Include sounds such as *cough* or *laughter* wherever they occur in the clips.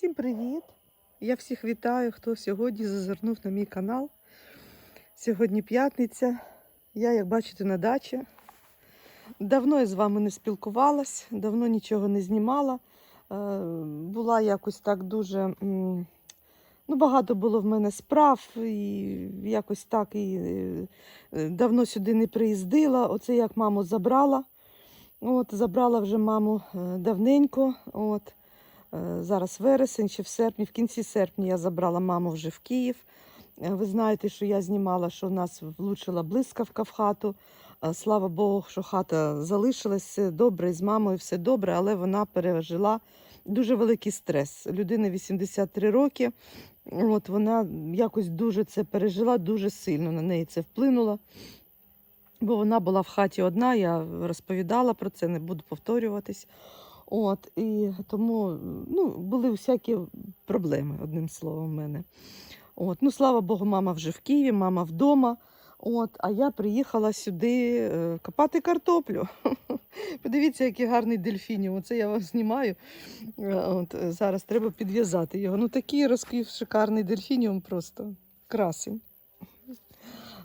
Всім привіт! Я всіх вітаю, хто сьогодні зазирнув на мій канал. Сьогодні п'ятниця. Я, як бачите, на дачі. Давно я з вами не спілкувалась, давно нічого не знімала. Е, Була якось так дуже. Ну, багато було в мене справ, і якось так і е, давно сюди не приїздила. Оце як маму забрала. От, забрала вже маму е, давненько. От. Е, Зараз вересень, ще в серпні, в кінці серпня я забрала маму вже в Київ. Е, Ви знаєте, що я знімала, що в нас влучила блискавка в хату. Е, Слава Богу, що хата залишилась, добре, з мамою все добре, але вона пережила дуже великий стрес. Людина 83 роки. От вона якось дуже це пережила, дуже сильно на неї це вплинуло. Бо вона була в хаті одна, я розповідала про це, не буду повторюватись. От, і тому ну, були всякі проблеми, одним словом, в мене. От, ну, слава Богу, мама вже в Києві, мама вдома. От, а я приїхала сюди е, копати картоплю. *laughs* Подивіться, який гарний дельфінів. Оце я вам знімаю. Е, От, зараз треба підв'язати його. Ну такий розквів шикарний дельфініум просто красень.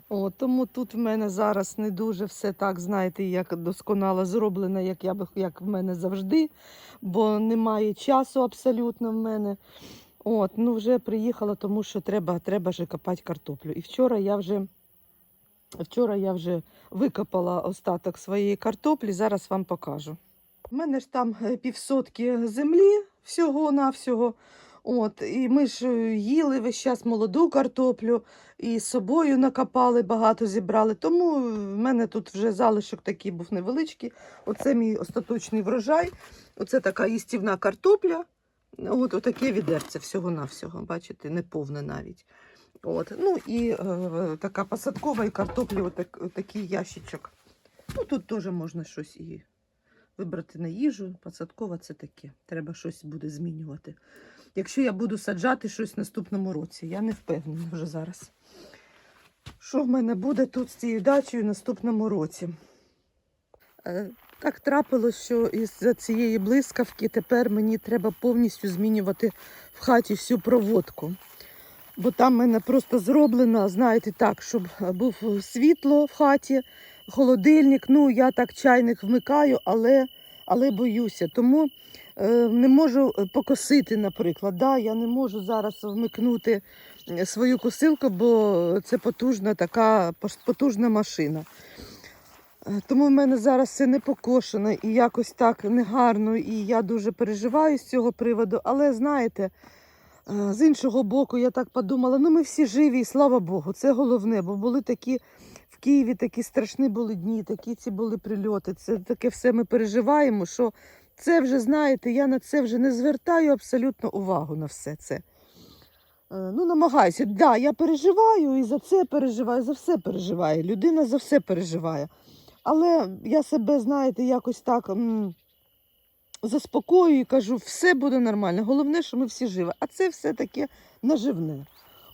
От, тому тут в мене зараз не дуже все так, знаєте, як досконало зроблено, як я би як в мене завжди, бо немає часу абсолютно в мене. От, ну вже приїхала, тому що треба, треба же копати картоплю. І вчора я вже вчора я вже викопала остаток своєї картоплі, зараз вам покажу. У мене ж там е, півсотки землі всього-навсього. От, і ми ж е, їли весь час молоду картоплю, і з собою накопали, багато зібрали. Тому в мене тут вже залишок такий був невеличкий. Оце мій остаточний врожай. Оце така їстівна картопля. От отаке відерце всього-навсього. Бачите, не повне навіть. От. Ну і е, така посадкова і картоплі, отак, отакий ящичок. Ну тут теж можна щось і вибрати на їжу. Посадкова це таке. Треба щось буде змінювати. Якщо я буду саджати щось в наступному році, я не впевнена вже зараз. Що в мене буде тут з цією дачею в наступному році? Е, Так трапилось, що із-за цієї блискавки тепер мені треба повністю змінювати в хаті всю проводку. Бо там в мене просто зроблено, знаєте, так, щоб був світло в хаті, холодильник. Ну, я так чайник вмикаю, але, але боюся. Тому е, не можу покосити, наприклад. Да, я не можу зараз вмикнути е, свою косилку, бо це потужна така потужна машина. Е, Тому в мене зараз все не покошено і якось так негарно, і я дуже переживаю з цього приводу. Але знаєте, е, з іншого боку, я так подумала, ну ми всі живі, і слава Богу, це головне, бо були такі в Києві такі страшні були дні, такі ці були прильоти. Це таке все ми переживаємо, що це вже, знаєте, я на це вже не звертаю абсолютно увагу на все це. Е, Ну, намагаюся. Да, я переживаю і за це переживаю, за все переживаю. Людина за все переживає. Але я себе, знаєте, якось так м, заспокоюю і кажу, все буде нормально. Головне, що ми всі живі. А це все таке наживне.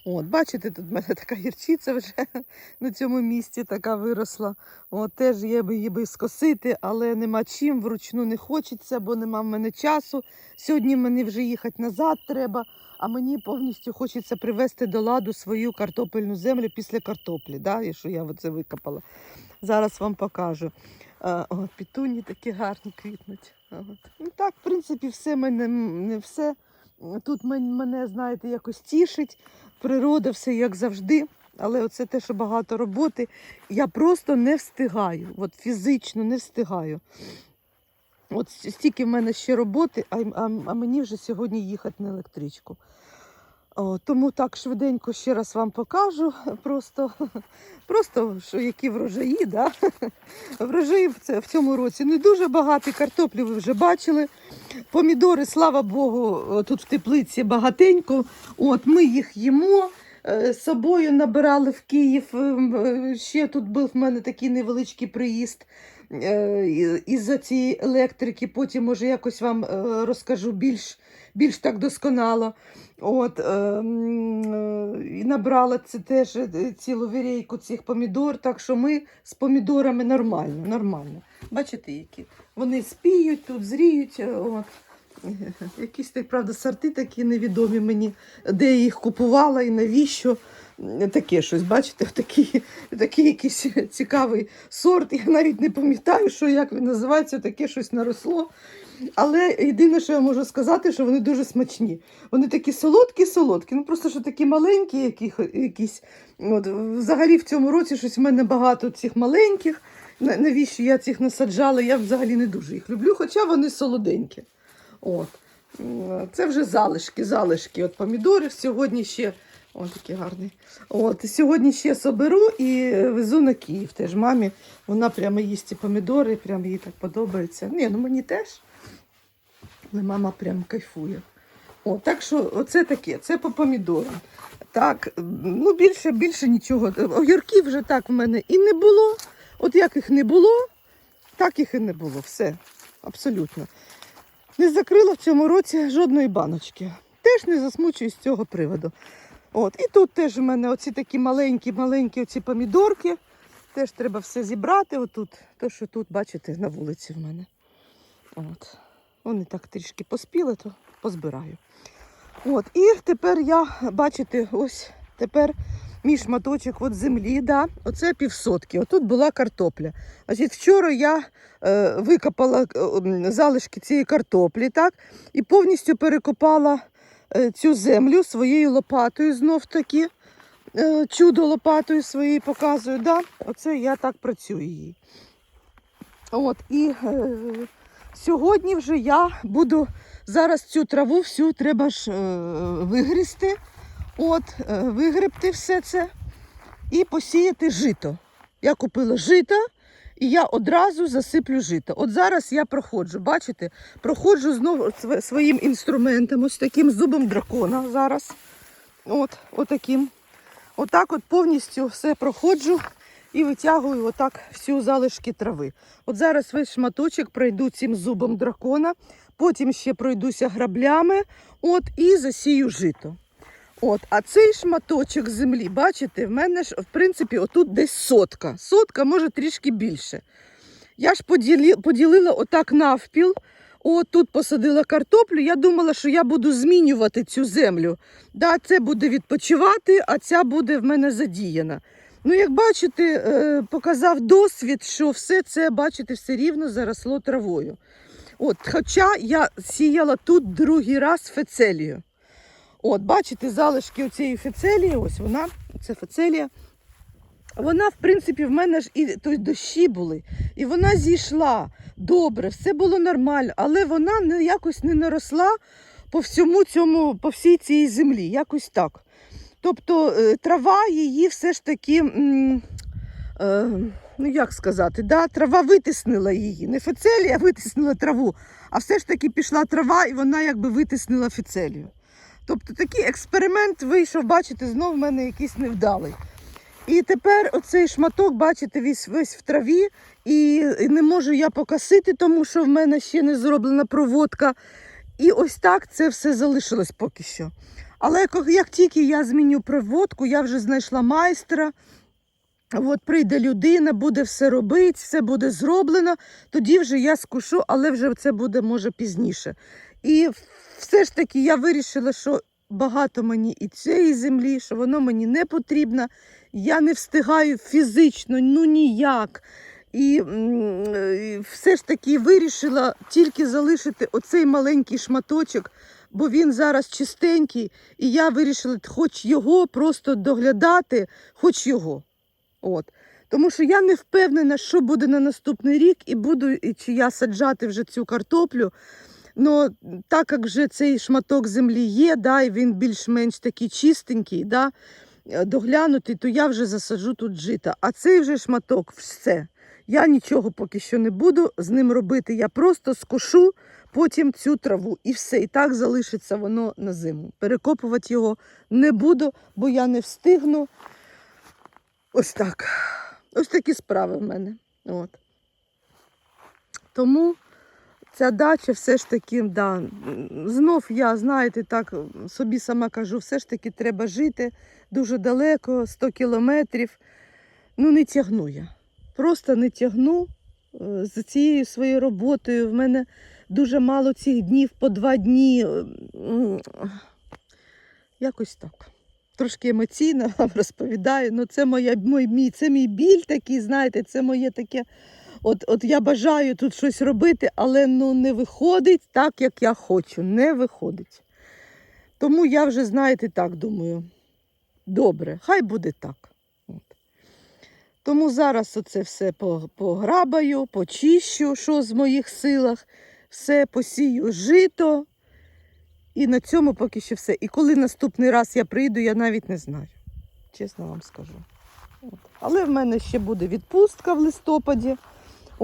От, бачите, тут в мене така гірчиця вже *laughs* на цьому місці така виросла. От, теж є би її би скосити, але нема чим, вручну не хочеться, бо нема в мене часу. Сьогодні мені вже їхати назад треба, а мені повністю хочеться привести до ладу свою картопельну землю після картоплі, да, і що я оце викопала. Зараз вам покажу. От, пітуні такі гарні квітнуть. Ну так, в принципі, все мене не все. Тут мене, знаєте, якось тішить. Природа, все як завжди. Але оце те, що багато роботи. Я просто не встигаю. От фізично не встигаю. От стільки в мене ще роботи, а, а, а мені вже сьогодні їхати на електричку. О, тому так швиденько ще раз вам покажу. Просто, просто що які врожаї, да? врожаї в, це, в цьому році не дуже багато. Картоплю ви вже бачили. Помідори, слава Богу, тут в теплиці багатенько. От ми їх їмо. Е, З собою набирали в Київ. Ем, е, Ще тут був в мене такий невеличкий приїзд із-за цієї електрики. Потім, може, якось вам е, розкажу більш, більш так досконало. От, е, м, е, і набрала це теж е, цілу вірейку цих помідор, так що ми з помідорами нормально, нормально. Бачите, які? Вони спіють тут, зріють. е, От. Якісь так, правда, сорти такі невідомі мені, де я їх купувала і навіщо. Таке щось, бачите, такий, такий якийсь цікавий сорт. Я навіть не пам'ятаю, що як він називається, таке щось наросло. Але єдине, що я можу сказати, що вони дуже смачні. Вони такі солодкі-солодкі, ну просто що такі маленькі, які, якісь. От, взагалі в цьому році щось в мене багато цих маленьких. Навіщо я цих насаджала? Я взагалі не дуже їх люблю, хоча вони солоденькі. От. Це вже залишки, залишки от помідорів. Сьогодні ще. О, такий гарний. От, сьогодні ще соберу і везу на Київ. Теж мамі. Вона прямо їсть ці помідори, прямо їй так подобається. Ні, ну мені теж. Але мама прям кайфує. О, так що оце таке, це по помідорам. Так, ну більше, більше нічого. Огірків вже так в мене і не було. От як їх не було, так їх і не було. Все. Абсолютно. Не закрила в цьому році жодної баночки. Теж не засмучуюсь з цього приводу. От. І тут теж в мене оці такі маленькі-маленькі оці помідорки. Теж треба все зібрати. Отут, то, що тут, бачите, на вулиці в мене. От. Вони так трішки поспіли, то позбираю. От. І тепер я, бачите, ось тепер мій шматочок от землі, да, оце півсотки. Отут була картопля. Значить, вчора я е, викопала е, залишки цієї картоплі, так, і повністю перекопала цю землю своєю лопатою знов таки. Е, чудо лопатою своєю показую. Да? Оце я так працюю її. От, і е, сьогодні вже я буду зараз цю траву всю треба ж е, вигрізти, от, е, вигребти все це і посіяти жито. Я купила жито і я одразу засиплю жито. От зараз я проходжу, бачите, проходжу знову своїм інструментом, ось таким зубом дракона зараз. От, отаким. Отак от повністю все проходжу і витягую отак всю залишки трави. От зараз весь шматочок пройду цим зубом дракона, потім ще пройдуся граблями, от і засію жито. От, а цей шматочок землі, бачите, в мене ж, в принципі, отут десь сотка. Сотка, може трішки більше. Я ж поділі, поділила отак навпіл. От тут посадила картоплю. Я думала, що я буду змінювати цю землю. Да, це буде відпочивати, а ця буде в мене задіяна. Ну, як бачите, е, показав досвід, що все це, бачите, все рівно заросло травою. От, хоча я сіяла тут другий раз фецелію. От, бачите, залишки цієї фецелії, ось вона, це фецелія. Вона, в принципі, в мене ж і то дощі були, і вона зійшла добре, все було нормально, але вона не, якось не наросла по всьому цьому, по всій цій землі, якось так. Тобто е, трава її все ж таки, е, ну як сказати, да, трава витиснила її. Не фецелія витиснила траву, а все ж таки пішла трава і вона якби витиснила фецелію. Тобто такий експеримент вийшов, бачите, знов в мене якийсь невдалий. І тепер оцей шматок, бачите, весь, весь в траві, і не можу я покосити, тому що в мене ще не зроблена проводка. І ось так це все залишилось поки що. Але як тільки я зміню проводку, я вже знайшла майстра. От прийде людина, буде все робити, все буде зроблено, тоді вже я скушу, але вже це буде може пізніше. І все ж таки я вирішила, що багато мені і цієї землі, що воно мені не потрібно. Я не встигаю фізично, ну ніяк. І, все ж таки вирішила тільки залишити оцей маленький шматочок, бо він зараз чистенький, і я вирішила хоч його просто доглядати, хоч його. От. Тому що я не впевнена, що буде на наступний рік, і буду і чи я саджати вже цю картоплю. Ну, так як вже цей шматок землі є, да, і він більш-менш такий чистенький, да, е, доглянутий, то я вже засаджу тут жита. А цей вже шматок все. Я нічого поки що не буду з ним робити. Я просто скошу потім цю траву і все. І так залишиться воно на зиму. Перекопувати його не буду, бо я не встигну. Ось так. Ось такі справи в мене. От. Тому ця дача все ж таки, да, знов я, знаєте, так собі сама кажу, все ж таки треба жити дуже далеко, 100 кілометрів. Ну, не тягну я. Просто не тягну е, з цією своєю роботою. В мене дуже мало цих днів по два дні. Якось так. Трошки емоційно вам *laughs* розповідаю. Ну, це моя, мій, це мій біль такий, знаєте, це моє таке. От, от я бажаю тут щось робити, але ну, не виходить так, як я хочу. Не виходить. Тому я вже, знаєте, так думаю. Добре, хай буде так. От. Тому зараз оце все пограбаю, почищу, що з моїх силах, все посію жито. І на цьому поки що все. І коли наступний раз я прийду, я навіть не знаю. Чесно вам скажу. От. Але в мене ще буде відпустка в листопаді.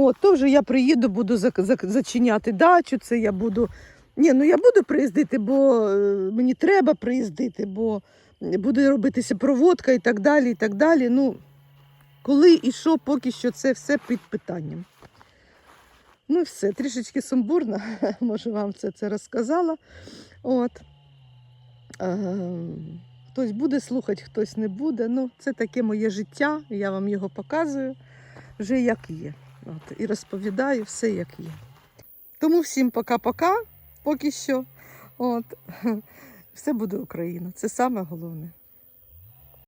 От, то вже я приїду, буду зачиняти дачу. Це я буду. Ні, ну я буду приїздити, бо е, мені треба приїздити, бо буде робитися проводка і так далі. і так далі. Ну, коли і що, поки що це все під питанням. Ну, все, трішечки сумбурно, *laughs* може, вам це, це розказала. От. Е, хтось буде слухати, хтось не буде. Ну, це таке моє життя, я вам його показую вже як є. От, і розповідаю все, як є. Тому всім пока-пока, поки що. От. *laughs* Все буде Україна. Це саме головне.